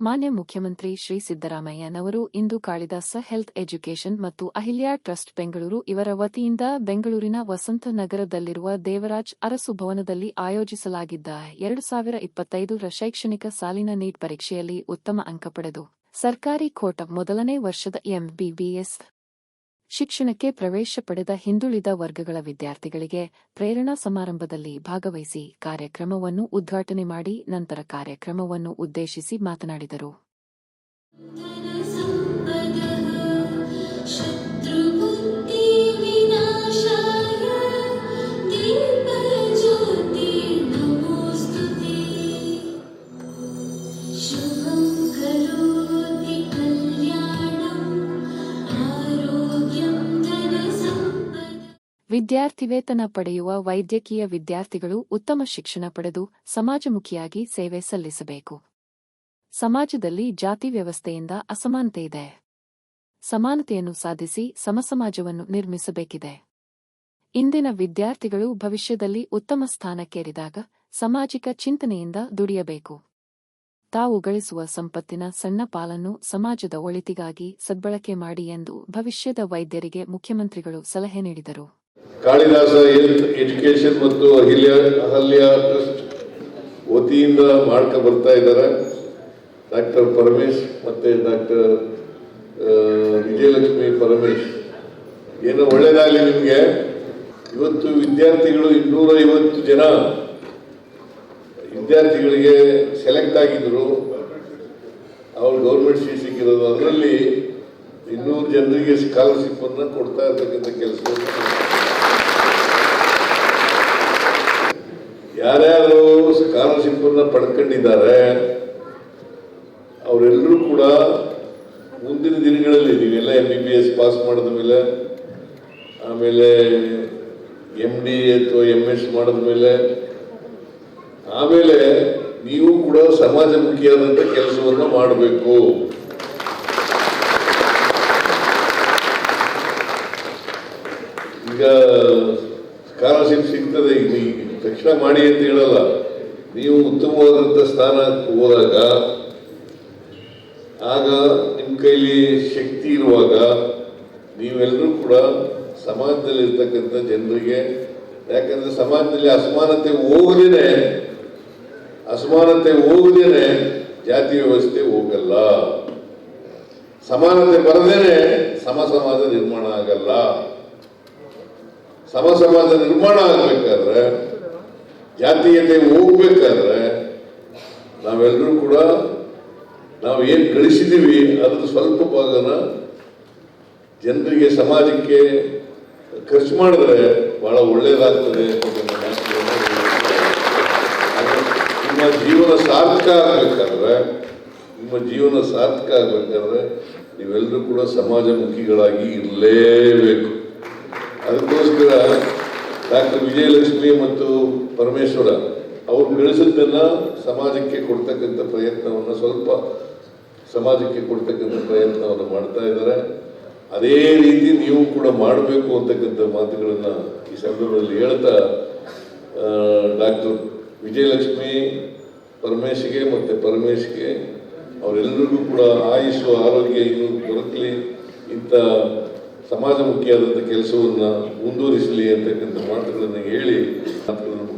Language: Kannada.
ಮಾನ್ಯ ಮುಖ್ಯಮಂತ್ರಿ ಶ್ರೀ ಸಿದ್ದರಾಮಯ್ಯನವರು ಇಂದು ಕಾಳಿದಾಸ ಹೆಲ್ತ್ ಎಜುಕೇಷನ್ ಮತ್ತು ಅಹಿಲ್ಯಾ ಟ್ರಸ್ಟ್ ಬೆಂಗಳೂರು ಇವರ ವತಿಯಿಂದ ಬೆಂಗಳೂರಿನ ವಸಂತ ನಗರದಲ್ಲಿರುವ ದೇವರಾಜ್ ಅರಸು ಭವನದಲ್ಲಿ ಆಯೋಜಿಸಲಾಗಿದ್ದ ಎರಡು ಸಾವಿರ ಇಪ್ಪತ್ತೈದರ ಶೈಕ್ಷಣಿಕ ಸಾಲಿನ ನೀಟ್ ಪರೀಕ್ಷೆಯಲ್ಲಿ ಉತ್ತಮ ಅಂಕ ಪಡೆದು ಸರ್ಕಾರಿ ಕೋಟ ಮೊದಲನೇ ವರ್ಷದ ಎಂಬಿಬಿಎಸ್ ಶಿಕ್ಷಣಕ್ಕೆ ಪ್ರವೇಶ ಪಡೆದ ಹಿಂದುಳಿದ ವರ್ಗಗಳ ವಿದ್ಯಾರ್ಥಿಗಳಿಗೆ ಪ್ರೇರಣಾ ಸಮಾರಂಭದಲ್ಲಿ ಭಾಗವಹಿಸಿ ಕಾರ್ಯಕ್ರಮವನ್ನು ಉದ್ಘಾಟನೆ ಮಾಡಿ ನಂತರ ಕಾರ್ಯಕ್ರಮವನ್ನು ಉದ್ದೇಶಿಸಿ ಮಾತನಾಡಿದರು. ವಿದ್ಯಾರ್ಥಿ ವೇತನ ಪಡೆಯುವ ವೈದ್ಯಕೀಯ ವಿದ್ಯಾರ್ಥಿಗಳು ಉತ್ತಮ ಶಿಕ್ಷಣ ಪಡೆದು ಸಮಾಜಮುಖಿಯಾಗಿ ಸೇವೆ ಸಲ್ಲಿಸಬೇಕು. ಸಮಾಜದಲ್ಲಿ ಜಾತಿ ವ್ಯವಸ್ಥೆಯಿಂದ ಅಸಮಾನತೆ ಇದೆ. ಸಮಾನತೆಯನ್ನು ಸಾಧಿಸಿ ಸಮಸಮಾಜವನ್ನು ನಿರ್ಮಿಸಬೇಕಿದೆ. ಇಂದಿನ ವಿದ್ಯಾರ್ಥಿಗಳು ಭವಿಷ್ಯದಲ್ಲಿ ಉತ್ತಮ ಸ್ಥಾನಕ್ಕೇರಿದಾಗ ಸಾಮಾಜಿಕ ಚಿಂತನೆಯಿಂದ ದುಡಿಯಬೇಕು. ತಾವು ಗಳಿಸುವ ಸಂಪತ್ತಿನ ಸಣ್ಣ ಪಾಲನ್ನು ಸಮಾಜದ ಒಳಿತಿಗಾಗಿ ಸದ್ಬಳಕೆ ಮಾಡಿ ಎಂದು ಭವಿಷ್ಯದ ವೈದ್ಯರಿಗೆ ಮುಖ್ಯಮಂತ್ರಿಗಳು ಸಲಹೆ ನೀಡಿದರು. ಕಾಳಿದಾಸ ಹೆಲ್ತ್ ಎಜುಕೇಶನ್ ಮತ್ತು ಅಹಿಲ್ಯ ಅಹಲ್ಯ ಟ್ರಸ್ಟ್ ವತಿಯಿಂದ ಮಾಡ್ಕ ಬರ್ತಾ ಇದ್ದಾರೆ ಡಾಕ್ಟರ್ ಪರಮೇಶ್ ಮತ್ತೆ ಡಾಕ್ಟರ್ ವಿಜಯಲಕ್ಷ್ಮಿ ಪರಮೇಶ್. ಏನೋ ಒಳ್ಳೇದಾಗಲಿ ನಿಮಗೆ. ಇವತ್ತು ವಿದ್ಯಾರ್ಥಿಗಳು ಇನ್ನೂರ ಐವತ್ತು ಜನ ವಿದ್ಯಾರ್ಥಿಗಳಿಗೆ ಸೆಲೆಕ್ಟ್ ಆಗಿದ್ದರು ಅವ್ರು ಗೌರ್ಮೆಂಟ್ ಸೀಟ್ ಸಿಕ್ಕಿರೋದು. ಅದರಲ್ಲಿ ಇನ್ನೂರು ಜನರಿಗೆ ಸ್ಕಾಲರ್ಶಿಪ್ ಅನ್ನ ಕೊಡ್ತಾ ಇರ್ತಕ್ಕಂಥ ಕೆಲಸ ಯಾರ್ಯಾರು ಸ್ಕಾಲರ್ಶಿಪ್ ಅನ್ನ ಪಡ್ಕೊಂಡಿದ್ದಾರೆ, ಅವರೆಲ್ಲರೂ ಕೂಡ ಮುಂದಿನ ದಿನಗಳಲ್ಲಿ ನೀವೆಲ್ಲ M B B S pass ಮಾಡಿದ ಮೇಲೆ, ಆಮೇಲೆ ಎಂ ಡಿ ಅಥವಾ ಎಂ ಎಸ್ ಮಾಡಿದ ಮೇಲೆ, ಆಮೇಲೆ ನೀವು ಕೂಡ ಸಮಾಜಮುಖಿಯಾದಂಥ ಕೆಲಸವನ್ನು ಮಾಡಬೇಕು. ಈಗ ಸ್ಕಾಲರ್ಶಿಪ್ ಸಿಗ್ತದೆ ಈಗ ತಕ್ಷಣ ಮಾಡಿ ಅಂತ ಹೇಳಲ್ಲ. ನೀವು ಉತ್ತಮವಾದಂಥ ಸ್ಥಾನ ಹೋದಾಗ, ಆಗ ನಿಮ್ಮ ಕೈಲಿ ಶಕ್ತಿ ಇರುವಾಗ ನೀವೆಲ್ಲರೂ ಕೂಡ ಸಮಾಜದಲ್ಲಿ ಇರ್ತಕ್ಕಂಥ ಜನರಿಗೆ, ಯಾಕಂದ್ರೆ ಸಮಾಜದಲ್ಲಿ ಅಸಮಾನತೆ ಹೋಗದೇನೆ ಅಸಮಾನತೆ ಹೋಗದೇನೆ ಜಾತಿ ವ್ಯವಸ್ಥೆ ಹೋಗಲ್ಲ. ಸಮಾನತೆ ಬರದೇನೆ ಸಮ ಸಮಾಜ ನಿರ್ಮಾಣ ಆಗಲ್ಲ. ಸಮ ಸಮಾಜ ನಿರ್ಮಾಣ ಆಗ್ಬೇಕಾದ್ರೆ ಜಾತೀಯತೆ ಹೋಗ್ಬೇಕಾದ್ರೆ, ನಾವೆಲ್ಲರೂ ಕೂಡ ನಾವು ಏನು ಗಳಿಸಿದ್ದೀವಿ ಅದ್ರ ಸ್ವಲ್ಪ ಭಾಗನ ಜನರಿಗೆ, ಸಮಾಜಕ್ಕೆ ಖರ್ಚು ಮಾಡಿದ್ರೆ ಬಹಳ ಒಳ್ಳೇದಾಗ್ತದೆ ನಿಮ್ಮ ಜೀವನ ಸಾರ್ಥಕ ಆಗ್ಬೇಕಾದ್ರೆ, ನಿಮ್ಮ ಜೀವನ ಸಾರ್ಥಕ ಆಗ್ಬೇಕಾದ್ರೆ ನೀವೆಲ್ಲರೂ ಕೂಡ ಸಮಾಜಮುಖಿಗಳಾಗಿ ಇರಲೇಬೇಕು. ಅದಕ್ಕೋಸ್ಕರ ಡಾಕ್ಟರ್ ವಿಜಯಲಕ್ಷ್ಮಿ ಮತ್ತು ಪರಮೇಶ್ವರ ಅವರು ಬೆಳೆಸಿದ್ದನ್ನ ಸಮಾಜಕ್ಕೆ ಕೊಡ್ತಕ್ಕಂಥ ಪ್ರಯತ್ನವನ್ನು ಸ್ವಲ್ಪ ಸಮಾಜಕ್ಕೆ ಕೊಡ್ತಕ್ಕಂಥ ಪ್ರಯತ್ನವನ್ನು ಮಾಡ್ತಾ ಇದ್ದಾರೆ. ಅದೇ ರೀತಿ ನೀವು ಕೂಡ ಮಾಡಬೇಕು ಅಂತಕ್ಕಂಥ ಮಾತುಗಳನ್ನು ಈ ಸಂದರ್ಭದಲ್ಲಿ ಹೇಳ್ತಾ ಡಾಕ್ಟರ್ ವಿಜಯಲಕ್ಷ್ಮಿ, ಪರಮೇಶ್ಗೆ ಮತ್ತು ಪರಮೇಶ್ಗೆ ಅವರೆಲ್ಲರಿಗೂ ಕೂಡ ಆಯುಷು ಆರೋಗ್ಯ ಇನ್ನೂ ದೊರಕಲಿ. ಇಂಥ ಸಮಾಜಮುಖಿಯಾದಂಥ ಕೆಲಸವನ್ನು ಮುಂದುವರಿಸಲಿ ಅಂತಕ್ಕಂಥ ಮಾತುಗಳನ್ನು ಹೇಳಿ ಮಾತುಗಳನ್ನು